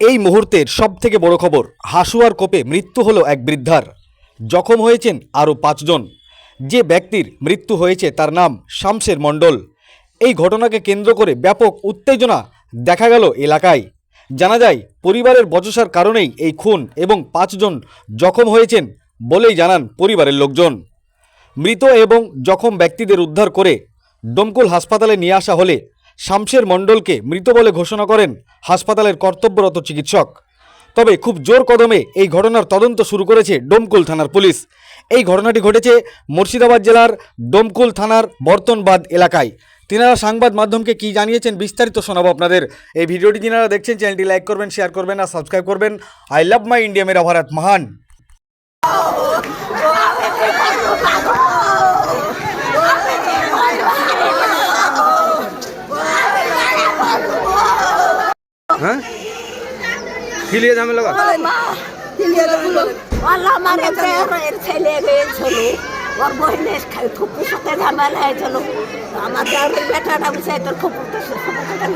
এই মুহূর্তের সব থেকে বড় খবর, হাসুয়ার কোপে মৃত্যু হলো এক বৃদ্ধার। জখম হয়েছেন আরও পাঁচজন। যে ব্যক্তির মৃত্যু হয়েছে তার নাম শামসের মণ্ডল। এই ঘটনাকে কেন্দ্র করে ব্যাপক উত্তেজনা দেখা গেল এলাকায়। জানা যায়, পরিবারের বচসার কারণেই এই খুন এবং পাঁচজন জখম হয়েছেন বলেই জানান পরিবারের লোকজন। মৃত এবং জখম ব্যক্তিদের উদ্ধার করে ডোমকুল হাসপাতালে নিয়ে আসা হলে শামশের মণ্ডলকে মৃত বলে ঘোষণা করেন হাসপাতালের কর্তব্যরত চিকিৎসক। তবে খুব জোর কদমে এই ঘটনার তদন্ত শুরু করেছে ডোমকুল থানার পুলিশ। এই ঘটনাটি ঘটেছে মুর্শিদাবাদ জেলার ডোমকুল থানার বর্তনবাদ এলাকায়। তিনারা সংবাদ মাধ্যমকে কি জানিয়েছেন বিস্তারিত শোনাবো আপনাদের। এই ভিডিওটি যিনারা দেখছেন, চ্যানেলটি লাইক করবেন, শেয়ার করবেন আর সাবস্ক্রাইব করবেন। আই লাভ মাই ইন্ডিয়া, মেরা ভারত, মহান। হ্যাঁ? কি লিয়ে ঝামেলা কর। আল্লাহ আমার এর ছেলে হয়েছিল ওর বহিনের ফুপুর সাথে ঝামেলা হয়েছিল। আমার যাওয়ার বেটাটা তোর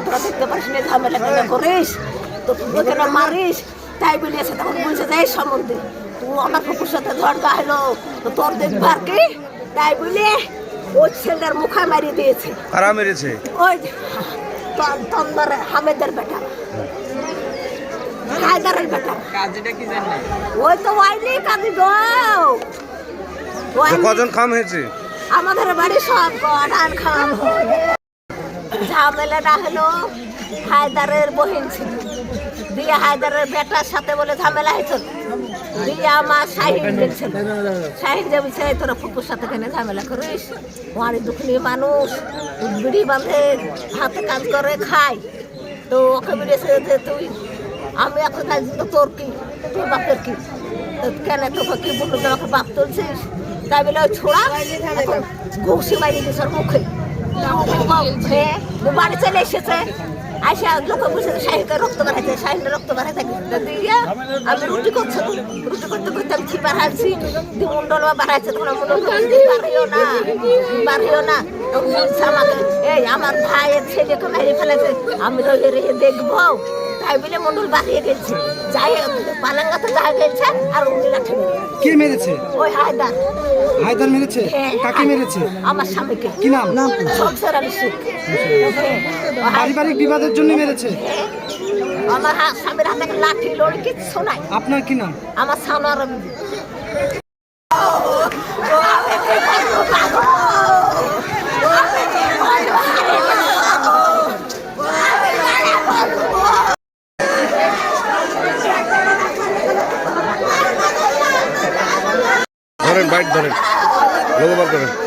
তোরা দেখতে পারিস না ঝামেলা কেন করিস? তো কেন মারিস? তাই বলিয়েছে তখন বলছে যে এই সম্বন্ধে। তুই আমার ফুপুর সাথে ঝড়গা হলো তো তোর দেখবার কি? তাই বলে ওই ছেলের মুখে মারিয়ে দিয়েছে। কারা মেরেছে? ওই তন্দর হামেদের বেটা। হায়দারের বেটা। ওই তো ওয়াইনি কাজী গো। কজন খাম হয়েছে? আমাদের বাড়ি সব গড়ান খাম। ঝামেলাটা হলো হায়দারের বহিন ছিল। দিয়ে হায়দারের বেটার সাথে বলে ঝামেলা হয়েছিল দিয়ে আমার শাহিন দেখছিল শাহিন যে বলছে "এই তোরা ফুপুর সাথে কেন ঝামেলা করিস? ওয়ারি দুঃখী মানুষ বিড়ি বাঁধে হাতে কাজ করে খায়। তো ওকে বেরিয়েছে যে তুই আমি এখন তোর কি? তোর বাপের কি? কেন তোকে কি বলল? আমাকে বাপ তুলছিস? তাই বলে ছোড়া ঘুষি মারি দিস মুখে। হ্যাঁ, বাড়ি চলে এসেছে। আইসা লোক বসে শাহিনকে রক্ত বাড়াইছে শাহিনের রক্ত বাড়াইতে দিয়ে আমি রুটি করছে রুটি করতে করতে আমি ছিপার হালছি দিয়ে মুন্ডল বাড়াইছে তখন মুন্ডল বাড়িও না পারিও না। আমাকে, এই, আমার ভাইয়ের ছেলেকে মেরে ফেলেছে, আমি তো রেখে দেখব। তাই বলে মন্ডল বাড়িয়ে গেছে। যাই পালাঙ্গাতে যা গেছে আর উনি লাঠি কে মেরেছে? ওই হায়দার। হায়দার মেরেছে? হ্যাঁ, কাকে মেরেছে? আমার স্বামীকে। কি নাম? নাম সংসার আলী শেখ পারিবারিক বিবাদের জন্য মেরেছে? আমার স্বামীর হাতে লাঠি লড়ি কিচ্ছু নাই। আপনার কি নাম? আমার সামনার ধরেন বাইট ধরেন লোক বার করেন